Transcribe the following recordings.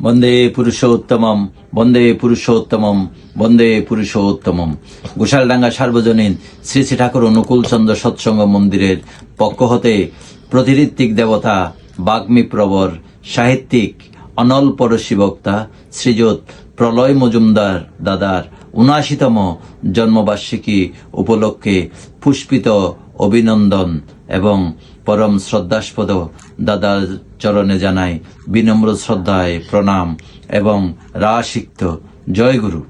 বন্দে পুরুষোত্তমম বন্দে পুরুষোত্তমম বন্দে পুরুষোত্তমম। গোসালডাঙ্গা সার্বজনীন শ্রী শ্রী ঠাকুর অনুকূল চন্দ্র সৎসঙ্গ মন্দিরের পক্ষ হতে প্রতিঋত্বিক দেবতা, বাগ্মী প্রবর, সাহিত্যিক, অনল পরশী বক্তা শ্রীযুত প্রলয় মজুমদার দাদার উনআশিতম জন্মবার্ষিকী উপলক্ষে পুষ্পিত অভিনন্দন এবং পরম শ্রদ্ধাস্পদ দাদার চরণে জানাই বিনম্র শ্রদ্ধায় প্রণাম এবং রাশিক্ত। জয়গুরু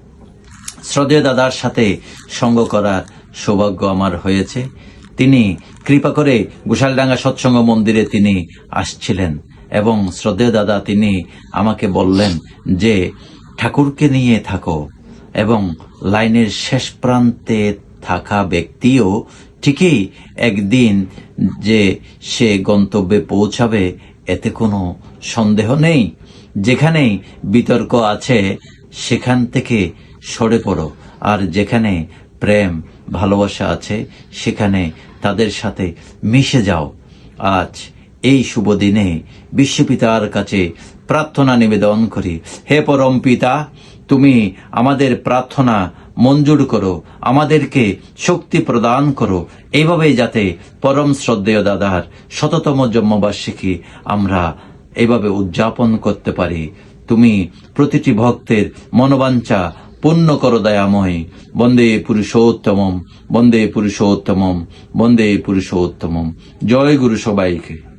শ্রদ্ধেয় দাদার সাথে সঙ্গ করার সৌভাগ্য আমার হয়েছে। তিনি কৃপা করে গোসালডাঙ্গা সৎসঙ্গ মন্দিরে তিনি আসছিলেন এবং শ্রদ্ধেয় দাদা তিনি আমাকে বললেন যে, ঠাকুরকে নিয়ে থাকো এবং লাইনের শেষ প্রান্তে থাকা ব্যক্তিও ঠিকই একদিন যে সে গন্তব্যে পৌঁছাবে, এতে কোনো সন্দেহ নেই। যেখানেই বিতর্ক আছে, সেখান থেকে সরে পড়ো। আর যেখানে প্রেম, ভালোবাসা আছে, সেখানে তাদের সাথে মিশে যাও। আজ এই শুভ দিনে বিশ্বপিতার কাছে প্রার্থনা নিবেদন করি। হে পরম পিতা, তুমি আমাদের প্রার্থনা মঞ্জুর করো, আমাদেরকে শক্তি প্রদান করো। এইভাবেই যাতে পরম শ্রদ্ধেয় দাদার শততম জন্মবার্ষিকী আমরা এভাবে উদযাপন করতে পারি। তুমি প্রতিটি ভক্তের মনোবাঞ্ছা পূর্ণ করো দয়াময়। বন্দে পুরুষোত্তমম বন্দে পুরুষোত্তমম বন্দে পুরুষোত্তমম। জয় গুরু সবাইকে।